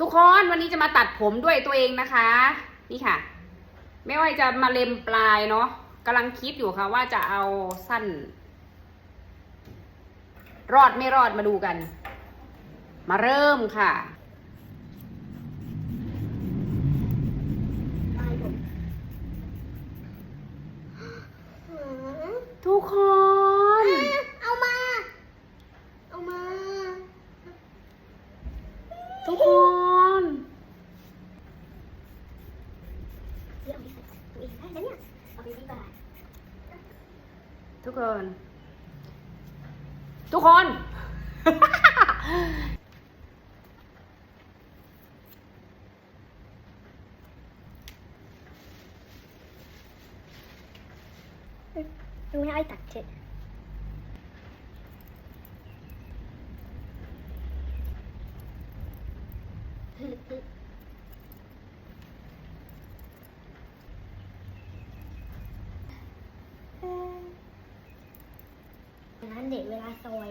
ทุกคนวันนี้จะมาตัดผมด้วยตัวเองนะคะ นี่ค่ะ ไม่ว่าจะมาเล็มปลายเนาะกำลังคิดอยู่ค่ะว่าจะเอาสั้น รอดไม่รอดมาดูกัน มาเริ่มค่ะปลายผมทุกคนเอามา เอามา ทุกคน เรื่องนี้มีได้นะเนี่ยเอาไป ที่บ้านทุกคน ทุกคนยังไม่ให้ตัด เสร็จร้านเด็กเวลาซอย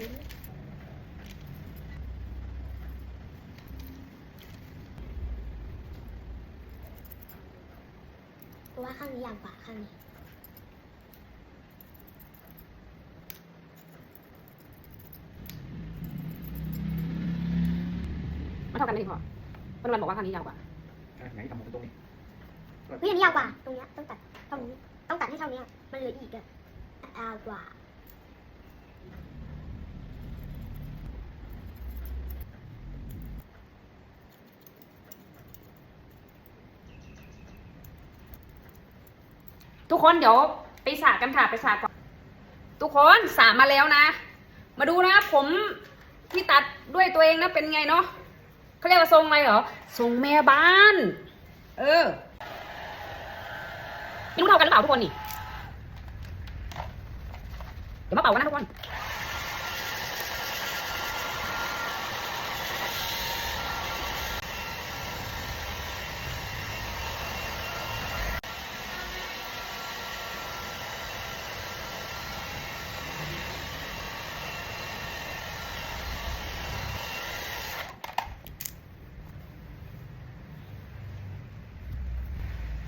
ว่าข้างนี้ยาวกว่าข้างนี้มาเท่ากันเลยพอวันวันบอกว่าครั้งนี้ยาวกว่าอะไหนทำหมดตรงนี้เฮ้ยอันนี้ยาวกว่า ตรงเนี้ยต้องตัดเท่านี้ต้องตัดให้เท่านี้มันเหลืออีกอะยาวกว่า ทุกคนเดี๋ยวไปสาดกันค่ะไปสาดก่อนทุกคนสาดมาแล้วนะ มาดูนะผมที่ตัดด้วยตัวเองนะเป็นไงเนาะเขาเรียกว่าทรงอะไรเหรอทรงแม่บ้าน เออไม่รู้เท่ากันหรือเปล่าทุกคนนี่เดี๋ยวมาเป่ากันนะทุกคน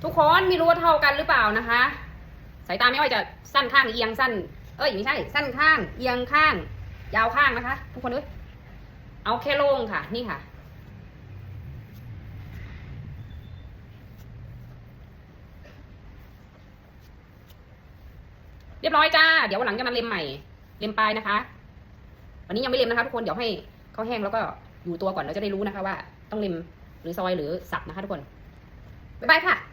ทุกคนไม่รู้ว่าเท่ากันหรือเปล่านะคะ สายตาไม่ว่าจะสั้นข้างเอียงสั้น เอ้ยไม่ใช่ สั้นข้าง เอียงข้าง ยาวข้างนะคะ ทุกคนเอ้ยเอาแค่โล่งค่ะ นี่ค่ะ เรียบร้อยจ้า เดี๋ยววันหลังจะมาเล็มใหม่ เล็มปลายนะคะ วันนี้ยังไม่เล็มนะคะทุกคนเดี๋ยวให้เขาแห้งแล้วก็อยู่ตัวก่อนเราจะได้รู้นะคะว่า ต้องเล็มหรือซอยหรือสับนะคะทุกคนบ๊ายบายค่ะ